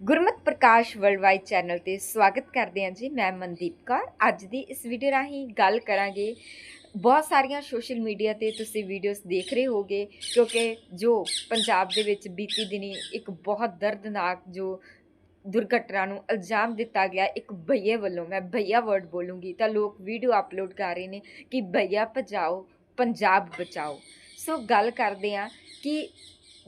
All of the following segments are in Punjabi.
ਗੁਰਮਤ ਪ੍ਰਕਾਸ਼ ਵਰਲਡਵਾਈਡ ਚੈਨਲ ਤੇ ਸਵਾਗਤ ਕਰਦੇ ਹਾਂ ਜੀ ਮੈਂ ਮਨਦੀਪ ਕੌਰ। ਅੱਜ ਦੀ ਇਸ ਵੀਡੀਓ ਰਾਹੀਂ ਗੱਲ ਕਰਾਂਗੇ ਬਹੁਤ ਸਾਰੀਆਂ ਸੋਸ਼ਲ ਮੀਡੀਆ ਤੇ ਤੁਸੀਂ ਵੀਡੀਓਜ਼ ਦੇਖ ਰਹੇ ਹੋਗੇ ਕਿਉਂਕਿ ਜੋ ਪੰਜਾਬ ਦੇ ਵਿੱਚ ਬੀਤੀ ਦਿਨੀ ਇੱਕ ਬਹੁਤ ਦਰਦਨਾਕ ਜੋ ਦੁਰਘਟਨਾ ਨੂੰ ਇਲਜ਼ਾਮ ਦਿੱਤਾ ਗਿਆ, ਇੱਕ ਭਈਏ ਵੱਲੋਂ, ਮੈਂ ਭਈਆ ਵਰਡ ਬੋਲੂੰਗੀ ਤਾਂ ਲੋਕ ਵੀਡੀਓ ਅਪਲੋਡ ਕਰ ਰਹੇ ਨੇ ਕਿ ਭਈਆ ਭਜਾਓ, ਪੰਜਾਬ ਬਚਾਓ। ਸੋ ਗੱਲ ਕਰਦੇ ਹਾਂ ਕਿ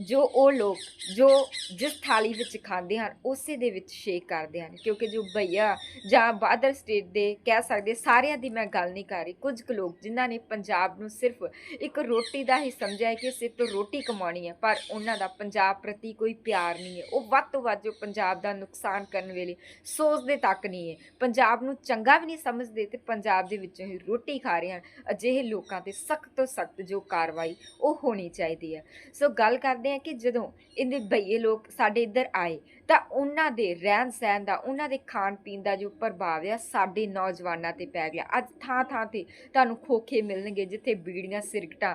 ਜੋ ਉਹ ਲੋਕ, ਜੋ ਜਿਸ ਥਾਲੀ ਵਿੱਚ ਖਾਂਦੇ ਹਨ, ਉਸੇ ਦੇ ਵਿੱਚ ਸ਼ੇਕ ਕਰਦੇ ਹਨ। ਕਿਉਂਕਿ ਜੋ ਭਈਆ ਜਾਂ ਬਾਦਰ ਸਟੇਟ ਦੇ ਕਹਿ ਸਕਦੇ, ਸਾਰਿਆਂ ਦੀ ਮੈਂ ਗੱਲ ਨਹੀਂ ਕਰ ਰਹੀ, ਕੁਝ ਕੁ ਲੋਕ ਜਿਨ੍ਹਾਂ ਨੇ ਪੰਜਾਬ ਨੂੰ ਸਿਰਫ ਇੱਕ ਰੋਟੀ ਦਾ ਹੀ ਸਮਝਿਆ ਕਿ ਸਿਰਫ ਤੋਂ ਰੋਟੀ ਕਮਾਉਣੀ ਹੈ, ਪਰ ਉਹਨਾਂ ਦਾ ਪੰਜਾਬ ਪ੍ਰਤੀ ਕੋਈ ਪਿਆਰ ਨਹੀਂ ਹੈ। ਉਹ ਵੱਧ ਤੋਂ ਵੱਧ ਜੋ ਪੰਜਾਬ ਦਾ ਨੁਕਸਾਨ ਕਰਨ ਵੇਲੇ ਸੋਚਦੇ ਤੱਕ ਨਹੀਂ ਹੈ। ਪੰਜਾਬ ਨੂੰ ਚੰਗਾ ਵੀ ਨਹੀਂ ਸਮਝਦੇ ਤੇ ਪੰਜਾਬ ਦੇ ਵਿੱਚੋਂ ਹੀ ਰੋਟੀ ਖਾ ਰਹੇ ਹਨ। ਅਜਿਹੇ ਲੋਕਾਂ ਤੇ ਸਖਤ ਤੋਂ ਸਖਤ ਜੋ ਕਾਰਵਾਈ ਉਹ ਹੋਣੀ ਚਾਹੀਦੀ ਹੈ। ਸੋ ਗੱਲ ਕਰਦੇ ਹਾਂ ਕਿ ਜਦੋਂ ਇਹਦੇ ਬਈਏ ਲੋਕ ਸਾਡੇ ਇੱਧਰ ਆਏ ਤਾਂ ਉਹਨਾਂ ਦੇ ਰਹਿਣ ਸਹਿਣ ਦਾ, ਉਹਨਾਂ ਦੇ ਖਾਣ ਪੀਣ ਦਾ ਜੋ ਪ੍ਰਭਾਵ ਆ, ਸਾਡੇ ਨੌਜਵਾਨਾਂ ਤੇ ਪੈ ਗਿਆ। ਅੱਜ ਥਾਂ ਥਾਂ ਤੇ ਤੁਹਾਨੂੰ ਖੋਖੇ ਮਿਲਣਗੇ, ਜਿੱਥੇ ਬੀੜੀਆਂ, ਸਿਰਕਟਾਂ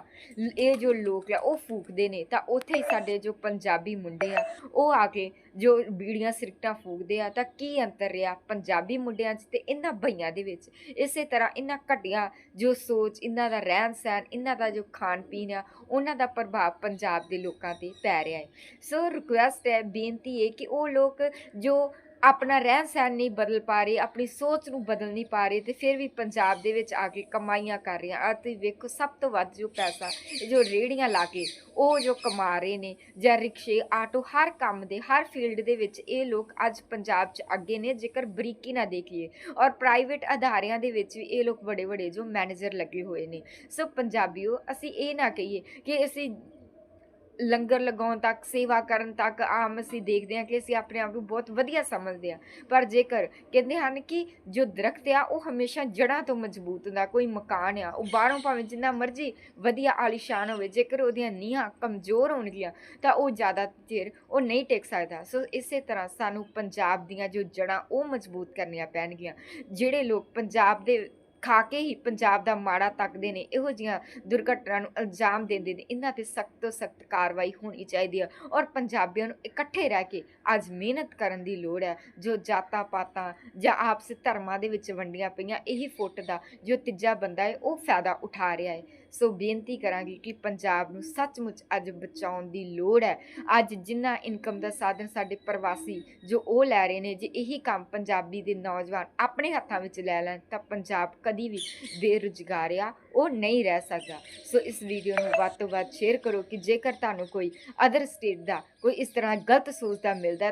ਇਹ ਜੋ ਲੋਕ ਆ, ਉਹ ਫੂਕਦੇ ਨੇ। ਤਾਂ ਉੱਥੇ ਹੀ ਸਾਡੇ ਜੋ ਪੰਜਾਬੀ ਮੁੰਡੇ ਆ, ਉਹ ਆ ਕੇ ਜੋ ਬੀੜੀਆਂ, ਸਿਰਕਟਾਂ ਫੂਕਦੇ ਆ, ਤਾਂ ਕੀ ਅੰਤਰ ਰਿਹਾ ਪੰਜਾਬੀ ਮੁੰਡਿਆਂ 'ਚ ਤੇ ਇਹਨਾਂ ਬਈਆਂ ਦੇ ਵਿੱਚ? ਇਸੇ ਤਰ੍ਹਾਂ ਇਹਨਾਂ ਘਟੀਆਂ ਜੋ ਸੋਚ, ਇਹਨਾਂ ਦਾ ਰਹਿਣ ਸਹਿਣ, ਇਹਨਾਂ ਦਾ ਜੋ ਖਾਣ ਪੀਣ ਆ, ਉਹਨਾਂ ਦਾ ਪ੍ਰਭਾਵ ਪੰਜਾਬ ਦੇ ਲੋਕਾਂ ਤੇ ਪੈ ਰਿਹਾ ਹੈ। ਸੋ ਰਿਕੁਐਸਟ ਹੈ, ਬੇਨਤੀ ਹੈ ਕਿ ਉਹ ਉਹ ਲੋਕ ਜੋ ਆਪਣਾ ਰਹਿਣ ਸਹਿਣ ਨਹੀਂ ਬਦਲ ਪਾ ਰਹੇ, ਆਪਣੀ ਸੋਚ ਨੂੰ ਬਦਲ ਨਹੀਂ ਪਾ ਰਹੇ, ਤੇ ਫਿਰ ਵੀ ਪੰਜਾਬ ਦੇ ਵਿੱਚ ਆ ਕੇ ਕਮਾਈਆਂ ਕਰ ਰਹੇ ਆ ਅਤੇ ਵੇਖੋ, ਸਭ ਤੋਂ ਵੱਧ ਜੋ ਪੈਸਾ, ਜੋ ਰੇੜੀਆਂ ਲਾ ਕੇ ਉਹ ਜੋ ਕਮਾ ਰਹੇ ਨੇ ਜਾਂ ਰਿਕਸ਼ੇ, ਆਟੋ, ਹਰ ਕੰਮ ਦੇ, ਹਰ ਫੀਲਡ ਦੇ ਵਿੱਚ ਇਹ ਲੋਕ ਅੱਜ ਪੰਜਾਬ 'ਚ ਅੱਗੇ ਨੇ, ਜੇਕਰ ਬਰੀਕੀ ਨਾ ਦੇਖੀਏ। ਔਰ ਪ੍ਰਾਈਵੇਟ ਅਦਾਰਿਆਂ ਦੇ ਵਿੱਚ ਵੀ ਇਹ ਲੋਕ ਬੜੇ ਬੜੇ ਜੋ ਮੈਨੇਜਰ ਲੱਗੇ ਹੋਏ ਨੇ। ਸੋ ਪੰਜਾਬੀਓ, ਅਸੀਂ ਇਹ ਨਾ ਕਹੀਏ ਕਿ ਅਸੀਂ ਲੰਗਰ ਲਗਾਉਣ ਤੱਕ, ਸੇਵਾ ਕਰਨ ਤੱਕ ਆਮ ਅਸੀਂ ਦੇਖਦੇ ਹਾਂ ਕਿ ਅਸੀਂ ਆਪਣੇ ਆਪ ਨੂੰ ਬਹੁਤ ਵਧੀਆ ਸਮਝਦੇ ਹਾਂ। ਪਰ ਜੇਕਰ ਕਹਿੰਦੇ ਹਨ ਕਿ ਜੋ ਦਰਖਤ ਆ, ਉਹ ਹਮੇਸ਼ਾ ਜੜ੍ਹਾਂ ਤੋਂ ਮਜ਼ਬੂਤ ਹੁੰਦਾ, ਕੋਈ ਮਕਾਨ ਆ, ਉਹ ਬਾਹਰੋਂ ਭਾਵੇਂ ਜਿੰਨਾ ਮਰਜ਼ੀ ਵਧੀਆ ਆਲੀਸ਼ਾਨ ਹੋਵੇ, ਜੇਕਰ ਉਹਦੀਆਂ ਨੀਹਾਂ ਕਮਜ਼ੋਰ ਹੋਣਗੀਆਂ, ਤਾਂ ਉਹ ਜ਼ਿਆਦਾ ਚਿਰ ਉਹ ਨਹੀਂ ਟਿਕ ਸਕਦਾ। ਸੋ ਇਸੇ ਤਰ੍ਹਾਂ ਸਾਨੂੰ ਪੰਜਾਬ ਦੀਆਂ ਜੋ ਜੜ੍ਹਾਂ, ਉਹ ਮਜ਼ਬੂਤ ਕਰਨੀਆਂ ਪੈਣਗੀਆਂ। ਜਿਹੜੇ ਲੋਕ ਪੰਜਾਬ ਦੇ ਖਾ ਕੇ ਹੀ ਪੰਜਾਬ ਦਾ ਮਾੜਾ ਤੱਕਦੇ ਨੇ, ਇਹੋ ਜੀਆਂ ਦੁਰਘਟਨਾ ਨੂੰ ਇਲਜ਼ਾਮ ਦਿੰਦੇ ਨੇ, ਇਹਨਾਂ ਤੇ ਸਖਤ ਤੋਂ ਸਖਤ ਕਾਰਵਾਈ ਹੋਣੀ ਚਾਹੀਦੀ ਹੈ ਔਰ ਪੰਜਾਬੀਆਂ ਨੂੰ ਇਕੱਠੇ ਰਹਿ ਕੇ ਅੱਜ ਮਿਹਨਤ ਕਰਨ ਦੀ ਲੋੜ ਹੈ, ਜੋ ਜਾਤਾਂ ਪਾਤਾਂ ਜਾਂ ਆਪਸ ਧਰਮਾਂ ਦੇ ਵਿੱਚ ਵੰਡੀਆਂ ਪਈਆਂ, ਇਹੀ ਫੁੱਟ ਦਾ ਜੋ ਤੀਜਾ ਬੰਦਾ ਹੈ, ਉਹ ਫਾਇਦਾ ਉਠਾ ਰਿਹਾ ਹੈ। ਸੋ ਬੇਨਤੀ ਕਰਾਂਗੀ ਕਿ ਪੰਜਾਬ ਨੂੰ ਸੱਚਮੁੱਚ ਅੱਜ ਬਚਾਉਣ ਦੀ ਲੋੜ ਹੈ। ਅੱਜ ਜਿੰਨਾ ਇਨਕਮ ਦਾ ਸਾਧਨ ਸਾਡੇ ਪ੍ਰਵਾਸੀ ਜੋ ਉਹ ਲੈ ਰਹੇ ਨੇ, ਜੇ ਇਹੀ ਕੰਮ ਪੰਜਾਬੀ ਦੇ ਨੌਜਵਾਨ ਆਪਣੇ ਹੱਥਾਂ ਵਿੱਚ ਲੈ ਲੈਣ, ਤਾਂ ਪੰਜਾਬ ਕਦੀ ਵੀ ਬੇਰੁਜ਼ਗਾਰ ਆ ਉਹ ਨਹੀਂ ਰਹਿ ਸਕਦਾ। ਸੋ ਇਸ ਵੀਡੀਓ ਨੂੰ ਵੱਧ ਤੋਂ ਵੱਧ ਸ਼ੇਅਰ ਕਰੋ ਕਿ ਜੇਕਰ ਤੁਹਾਨੂੰ ਕੋਈ ਅਦਰ ਸਟੇਟ ਦਾ ਕੋਈ ਇਸ ਤਰ੍ਹਾਂ ਗਲਤ ਸੋਚਦਾ ਮਿਲਦਾ ਹੈ ਤਾਂ